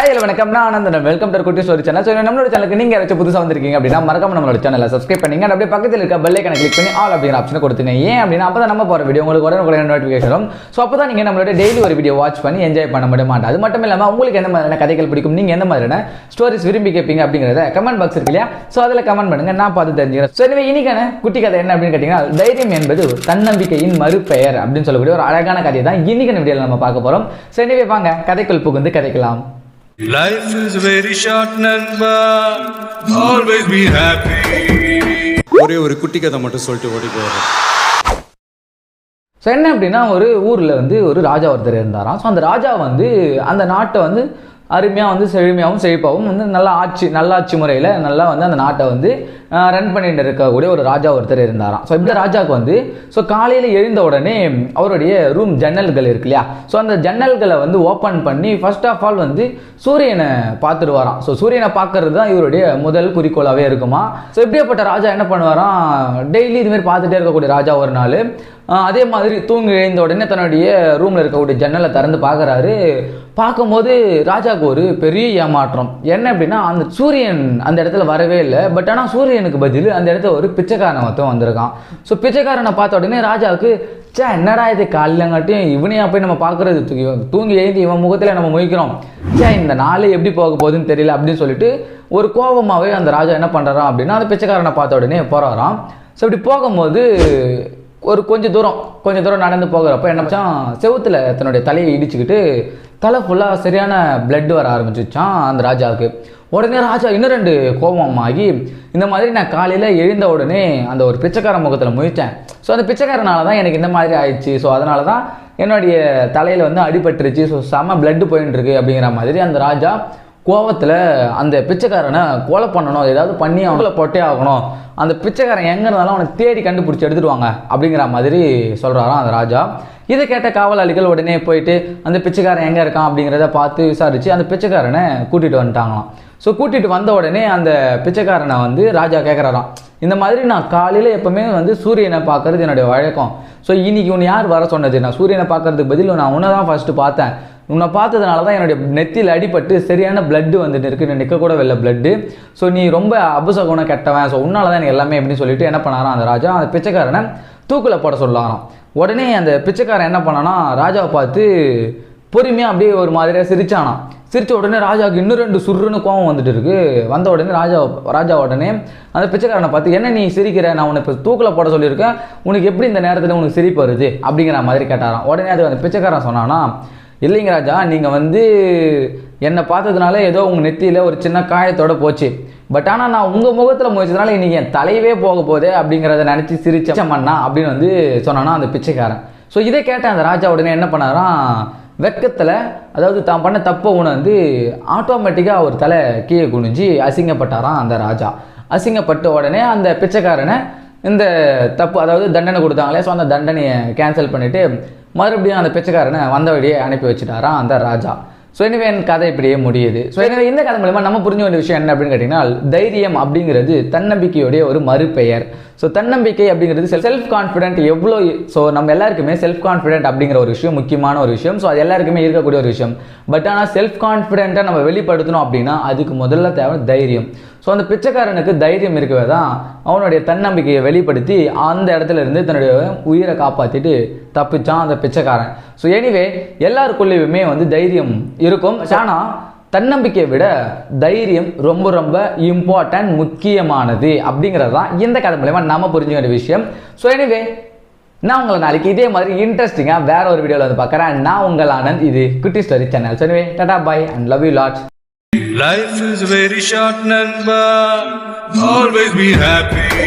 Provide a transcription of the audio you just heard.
Hi hello வணக்கம். நான் Anandan. Welcome to Kutti story channel so நம்மளோட சேனலுக்கு நீங்கள் யாராச்சும் புதுசாக வந்திருக்கீங்க அப்படின்னா மறக்காம நம்மளோட சேனலை சப்ஸ்கிரைப் பண்ணிங்க. அப்படியே பக்கத்தில் இருக்க பெல் ஐக்கனை கிளிக் பண்ணி ஆல் அப்படிங்கிற ஆப்ஷனை கொடுத்துங்க. ஏன் அப்படின்னா அப்போ தான் நம்ம போகிற வீடியோ உங்களுக்கு உடனே உடனே நோட்டிஃபிகேஷன் வரும். ஸோ அப்போ தான் நீங்கள் நம்மளோட டெய்லி ஒரு வீடியோ வாட்ச் பண்ணி என்ஜாய் பண்ண முடியும் மாட்டேன் அது மட்டும் இல்லாமல் உங்களுக்கு எந்த மாதிரியான கதைகள் பிடிக்கும்? நீங்கள் எந்த மாதிரியான ஸ்டோரிஸ் விரும்பி கேட்பீங்க அப்படிங்கிறத கமெண்ட் பாக்ஸ் இருக்கு இல்லையா? ஸோ அதில் கமெண்ட் பண்ணுங்க. நான் பார்த்து தெரிஞ்சுக்கிறேன். ஸோ எனவே இன்னைக்கான குட்டி கதை என்ன அப்படின்னு கேட்டிங்கன்னா தைரியம் என்பது தன்னம்பிக்கையின் மறுபெயர் அப்படின்னு சொல்லக்கூடிய ஒரு அழகான கதையை தான் இன்னைக்கான வீடியோவில் நம்ம பார்க்க போகிறோம் ஸோ எனவே வாங்க. கதைக்குள் புகுந்து கதைக்கலாம். Life is very short, Nanba. Always be happy. ஒரே ஒரு குட்டி கதை மட்டும் சொல்லிட்டு ஓடி போயிடுறேன் ஸோ என்ன அப்படின்னா ஒரு ஊரில் வந்து ஒரு ராஜா ஒருத்தர் இருந்தாராம் ஸோ அந்த ராஜா வந்து அந்த நாட்டை வந்து அருமையாக வந்து செழுமையாகவும் செழிப்பாகவும் வந்து நல்லா ஆட்சி நல்லாட்சி முறையில் நல்லா வந்து அந்த நாட்டை வந்து ரன் பண்ணிட்டு இருக்கக்கூடிய ஒரு ராஜா ஒருத்தர் இருந்தாராம். ஸோ இந்த ராஜாவுக்கு வந்து ஸோ காலையில் எழுந்த உடனே அவருடைய ரூம் ஜன்னல்கள் இருக்கு இல்லையா? ஸோ அந்த ஜன்னல்களை வந்து ஓப்பன் பண்ணி ஃபர்ஸ்ட் ஆஃப் ஆல் வந்து சூரியனை பார்த்துட்டு வரான் ஸோ சூரியனை பார்க்கறது தான் இவருடைய முதல் குறிக்கோளாகவே இருக்குமா? ஸோ இப்படியாப்பட்ட ராஜா என்ன பண்ணுவாராம்? டெய்லி இதுமாரி பார்த்துட்டே இருக்கக்கூடிய ராஜா ஒரு நாள் அதே மாதிரி தூங்கி எழுந்த உடனே தன்னுடைய ரூமில் இருக்கக்கூடிய ஜன்னலை திறந்து பார்க்குறாரு. பார்க்கும்போது ராஜாவுக்கு ஒரு பெரிய ஏமாற்றம். என்ன அப்படின்னா அந்த சூரியன் அந்த இடத்துல வரவே இல்லை. பட் ஆனால் சூரியனுக்கு பதில் அந்த இடத்துல ஒரு பிச்சைக்காரன் மொத்தம் வந்திருக்கான். ஸோ பிச்சைக்காரனை பார்த்த உடனே ராஜாவுக்கு சே என்னடா இது காலையிலங்காட்டியும் இவனையா போய் நம்ம பார்க்குறது? தூங்கி தூங்கி எழுந்து இவன் முகத்தில் நம்ம முயக்கிறோம் சே இந்த நாள் எப்படி போக போகுதுன்னு தெரியல அப்படின்னு சொல்லிட்டு ஒரு கோபமாகவே அந்த ராஜா என்ன பண்ணுறான் அப்படின்னா அந்த பிச்சைக்காரனை பார்த்த உடனே போகிறாராம் ஸோ இப்படி போகும்போது ஒரு கொஞ்சம் தூரம் கொஞ்சம் தூரம் நடந்து போகிறப்ப என்ன பச்சான் செவுத்துல தன்னுடைய தலையை இடிச்சுக்கிட்டு தலை ஃபுல்லாக சரியான பிளட் வர ஆரம்பிச்சிச்சான் அந்த ராஜாவுக்கு. உடனே ராஜா இன்னும் ரெண்டு கோபமாகி இந்த மாதிரி நான் காலையில் எழுந்த உடனே அந்த ஒரு பிச்சைக்கார முகத்தில் முழித்தேன் ஸோ அந்த பிச்சைக்காரனால தான் எனக்கு இந்த மாதிரி ஆயிடுச்சு. ஸோ அதனால தான் என்னுடைய தலையில் வந்து அடிபட்டுருச்சு. ஸோ செம பிளட்டு போயின்னு இருக்கு அப்படிங்கிற மாதிரி அந்த ராஜா கோவத்தில் அந்த பிச்சைக்காரனை கொலை பண்ணணும் ஏதாவது பண்ணி அவங்கள பொட்டே ஆகணும். அந்த பிச்சைக்காரன் எங்கே இருந்தாலும் அவனை தேடி கண்டுபிடிச்சி எடுத்துடுவாங்க அப்படிங்கிற மாதிரி சொல்கிறாராம் அந்த ராஜா. இதை கேட்ட காவலாளிகள் உடனே போயிட்டு அந்த பிச்சைக்காரன் எங்கே இருக்கான் அப்படிங்கிறத பார்த்து விசாரித்து அந்த பிச்சைக்காரனை கூட்டிகிட்டு வந்துட்டாங்களாம். ஸோ கூட்டிகிட்டு வந்த உடனே அந்த பிச்சைக்காரனை வந்து ராஜா கேட்குறாராம் இந்த மாதிரி நான் காலையில் எப்பவுமே வந்து சூரியனை பார்க்கறது என்னுடைய வழக்கம். ஸோ இன்னைக்கு உன்னை யார் வர சொன்னது? நான் சூரியனை பார்க்கறதுக்கு பதில் நான் உன்னை தான் ஃபஸ்ட்டு பார்த்தேன். உன்னை பார்த்ததுனால தான் என்னுடைய நெத்தியில் அடிபட்டு சரியான பிளட்டு வந்துட்டு இருக்கு. நான் நிற்க கூட வெளில பிளட்டு ஸோ நீ ரொம்ப அபசகுணம் கெட்டவன். ஸோ உன்னால தான் எனக்கு எல்லாமே அப்படின்னு சொல்லிட்டு என்ன பண்ணாராம் அந்த ராஜா? அந்த பிச்சைக்காரனை தூக்கில் போட சொல்லாராம். உடனே அந்த பிச்சைக்காரன் என்ன பண்ணானா ராஜாவை பார்த்து பொறுமையாக அப்படியே ஒரு மாதிரியாக சிரிச்சானாம். சிரித்த உடனே ராஜாவுக்கு இன்னும் ரெண்டு சுருன்னு கோவம் வந்துட்டு இருக்கு. வந்த உடனே ராஜா ராஜா உடனே அந்த பிச்சைக்காரனை பார்த்து என்ன நீ சிரிக்கிற? நான் உன்னை இப்போ தூக்கில் போட சொல்லியிருக்கேன். உனக்கு எப்படி இந்த நேரத்தில் உனக்கு சிரிப்பு வருது? அப்படிங்கிற மாதிரி கேட்டாராம். உடனே அது அந்த பிச்சைக்காரன் சொன்னானா இல்லைங்க ராஜா நீங்கள் வந்து என்னை பார்த்ததுனால ஏதோ உங்கள் நெத்தியில் ஒரு சின்ன காயத்தோட போச்சு. பட் ஆனால் நான் உங்கள் முகத்தில் முயற்சதுனால இன்றைக்கி என் தலையவே போக போதே அப்படிங்கிறத நினச்சி சிரிச்ச மண்ணா அப்படின்னு வந்து சொன்னானா அந்த பிச்சைக்காரன். ஸோ இதை கேட்ட அந்த ராஜா உடனே என்ன பண்ணாராம் வெட்கத்தில் அதாவது தான் பண்ண தப்பை உணர்ந்து ஆட்டோமேட்டிக்காக ஒரு தலை கீழே குனிஞ்சு அசிங்கப்பட்டாராம் அந்த ராஜா. அசிங்கப்பட்ட உடனே அந்த பிச்சைக்காரனை இந்த தப்பு அதாவது தண்டனை கொடுத்தாங்களே ஸோ அந்த தண்டனையை கேன்சல் பண்ணிவிட்டு மறுபடியும் அந்த பிச்சைக்காரனை வந்த வழியே அனுப்பி வச்சுட்டாராம் அந்த ராஜா. ஸோ எனவே என் கதை இப்படியே முடியுது. ஸோ எனவே இந்த கதை மூலமாக நம்ம புரிஞ்ச வேண்டிய விஷயம் என்ன அப்படின்னு கேட்டிங்கன்னா தைரியம் அப்படிங்கிறது தன்னம்பிக்கையுடைய ஒரு மறுபெயர். ஸோ தன்னம்பிக்கை அப்படிங்கிறது செல்ஃப் கான்ஃபிடென்ட் எவ்வளோ ஸோ நம்ம எல்லாருக்குமே செல்ஃப் கான்ஃபிடென்ட் அப்படிங்கிற ஒரு விஷயம் முக்கியமான ஒரு விஷயம். ஸோ அது எல்லாருக்குமே இருக்கக்கூடிய ஒரு விஷயம். பட் ஆனால் செல்ஃப் கான்ஃபிடென்ட்டை நம்ம வெளிப்படுத்தணும் அப்படின்னா அதுக்கு முதல்ல தேவை தைரியம். ஸோ அந்த பிச்சைக்காரனுக்கு தைரியம் இருக்கவே தான் அவனுடைய தன்னம்பிக்கையை வெளிப்படுத்தி அந்த இடத்துல இருந்து தன்னுடைய உயிரை காப்பாற்றிட்டு தப்பிச்சான் அந்த பிச்சைக்காரன். ஸோ எனிவே எல்லாருக்குள்ளேயுமே வந்து தைரியம் இருக்கும். ஆனால் தன்னம்பிக்கையை விட தைரியம் ரொம்ப ரொம்ப இம்பார்ட்டன்ட் முக்கியமானது அப்படிங்கிறது தான் இந்த கதை மூலயமா நம்ம புரிஞ்சுக்க வேண்டிய விஷயம். ஸோ எனிவே நான் உங்களை நாளைக்கு இதே மாதிரி இன்ட்ரெஸ்டிங்காக வேற ஒரு வீடியோவில் வந்து பார்க்குறேன். நான் உங்கள் ஆனந்த் இது Kutti story channel so anyway ta-ta bye and love you lot Life is very short, Nanba. Always be happy.